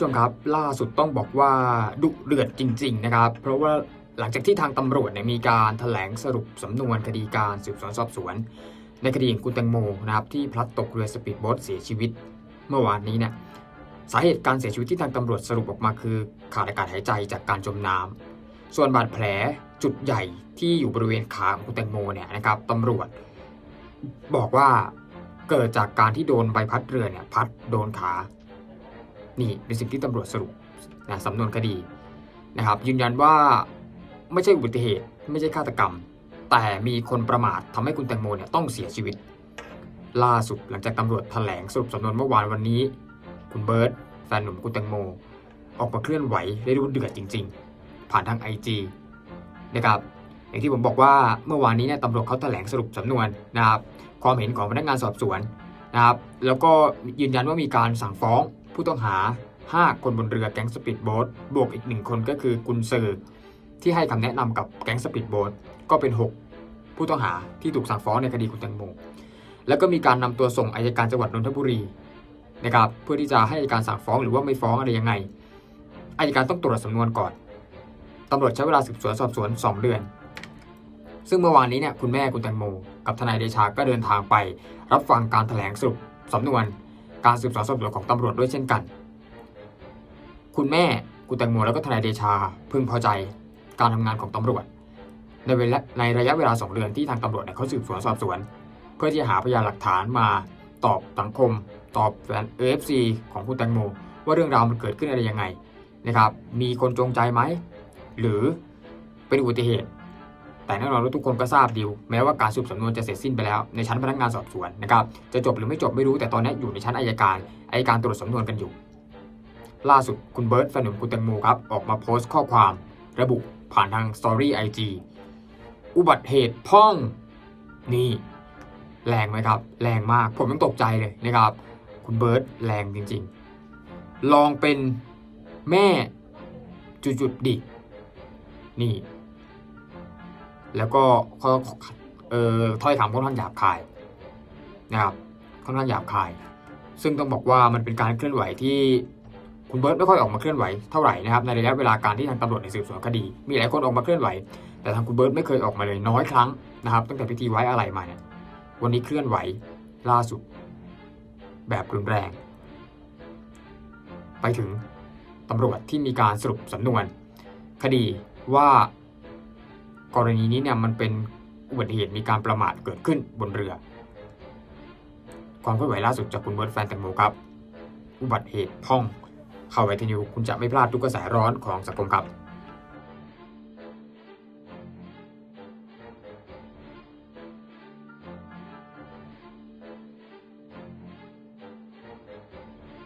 ผู้ชมครับล่าสุดต้องบอกว่าดุเดือดจริง ๆ นะครับ เพราะว่าหลังจากที่ทางตำรวจเนี่ยมีการแถลงสรุปสำนวนคดีการสืบสวนสอบสวน ในคดีของคุณแตงโมนะครับที่พลัดตกเรือสปีดโบ๊ทเสียชีวิต เมื่อวานนี้เนี่ยสาเหตุการเสียชีวิตที่ทางตำรวจสรุปออกมาคือขาดอากาศหายใจจากการจมน้ำส่วนบาดแผลจุดใหญ่ที่อยู่บริเวณขาของคุณแตงโมเนี่ยนะครับตำรวจ บอกว่าเกิดจากการที่โดนใบพัดเรือเนี่ยพัดโดนขา นี่เป็นสิ่งที่ตำรวจสรุปนะสำนวนคดีนะครับ ยืนยันว่าไม่ใช่อุบัติเหตุไม่ใช่ฆาตกรรม แต่มีคนประมาททำให้คุณแตงโมเนี่ยต้องเสียชีวิต ล่าสุดหลังจากตำรวจแถลงสรุปสำนวนเมื่อวานวันนี้ คุณเบิร์ตแฟนหนุ่มคุณแตงโม ออกมาเคลื่อนไหวได้ดูเดือดจริง ๆ ผ่านทางไอจีนะครับอย่างที่ผมบอกว่าเมื่อวานนี้เนี่ยตำรวจเขาแถลงสรุปสำนวนนะครับความเห็นของพนักงานสอบสวนนะครับแล้วก็ยืนยันว่ามีการสั่งฟ้อง ผู้ต้องหา 5 คนบนเรือแก๊งสปีดโบ๊ทบวกอีกหนึ่งคนก็คือกุนซือที่ให้คำแนะนำกับแก๊งสปีดโบ๊ทก็เป็น 6 ผู้ต้องหาที่ถูกสั่งฟ้องในคดีคุณแตงโมแล้วก็มีการนำตัวส่งอายการจังหวัดนนทบุรีนะครับเพื่อที่จะให้อัยการสั่งฟ้องหรือว่าไม่ฟ้องอะไรยังไงอายการต้องตรวจสำนวนก่อนตำรวจใช้เวลาสืบสวนสอบสวน 2 เดือน ซึ่งเมื่อวานนี้เนี่ยคุณแม่คุณแตงโม กับทนายเดชาก็เดินทางไป รับฟังการแถลงสรุปสำนวน การสืบสวนสอบสวนของตำรวจด้วยเช่นกัน คุณแม่คุณแตงโมแล้วก็ทนายเดชาพึงพอใจการทำงานของตำรวจ ในเวลาในระยะเวลา 2 เดือนที่ทางตำรวจเนี่ยเขาสืบสวนสอบสวน เพื่อที่จะหาพยานหลักฐานมาตอบสังคม ตอบแฟน AFC ของคุณแตงโมว่าเรื่องราวมันเกิดขึ้นอะไรยังไงนะครับ มีคนจงใจไหม หรือเป็นอุบัติเหตุ แต่แน่นอนว่าทุกคนก็ทราบดีลแม้ว่าการสืบสำนวนจะเสร็จสิ้นไปแล้วในชั้นพนักงานสอบสวนนะครับจะจบหรือไม่จบไม่รู้แต่ตอนนี้อยู่ในชั้นอายการอายการตรวจสำนวนกันอยู่ ล่าสุดคุณเบิร์ตแฟนหนุ่มคุณแตงโมครับออกมาโพสต์ข้อความระบุผ่านทางสตอรี่ไอจีอุบัติเหตุพ่องนี่แรงไหมครับ แรงมากผมยังตกใจเลยนะครับ คุณเบิร์ตแรงจริงๆ ลองเป็นแม่จุดๆดิ นี่ แล้วก็เขาเอ่อถ้อยคำค่อนข้างหยาบคายนะครับค่อนข้างหยาบคาย ซึ่งต้องบอกว่ามันเป็นการเคลื่อนไหวที่คุณเบิร์ตไม่ค่อยออกมาเคลื่อนไหวเท่าไหร่นะครับในระยะเวลาการที่ทางตำรวจในสืบสวนคดี มีหลายคนออกมาเคลื่อนไหว แต่ทางคุณเบิร์ตไม่เคยออกมาเลยน้อยครั้งนะครับ ตั้งแต่พิธีไว้อะไรมาเนี่ยวันนี้เคลื่อนไหวล่าสุด แบบรุนแรง ไปถึงตำรวจที่มีการสรุปสำนวน คดีว่า กรณีนี้เนี่ยมันเป็นอุบัติเหตุมีการประมาทเกิดขึ้นบนเรือ ความเคลื่อนไหวล่าสุดจากคุณเบิร์ตแฟนแตงโมครับ อุบัติเหตุพ่อง เข้าไวทีนิวคุณจะไม่พลาดทุกกระแสร้อนของสังคมครับ